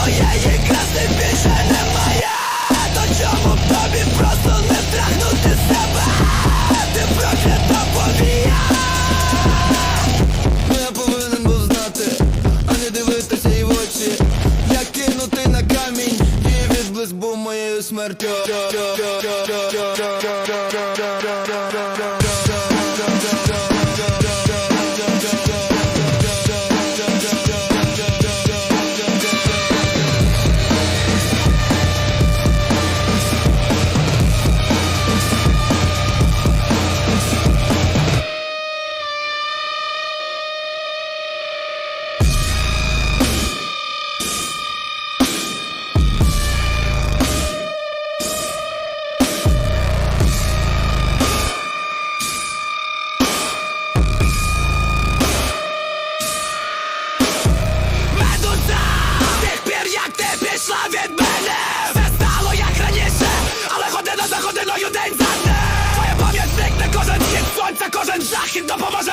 твоєї краси більше немає То чому б тобі просто не втрахнути себе Ти проклята повія Ну я повинен був знати, а не дивитися їй в очі. Як кинути на камінь, і відблиск був моєю смертю. Пішла від мене! Все стало як раніше, але година за годиною день за днем. Твоя пам'ять зникне кожен хід сонця, кожен захід допоможе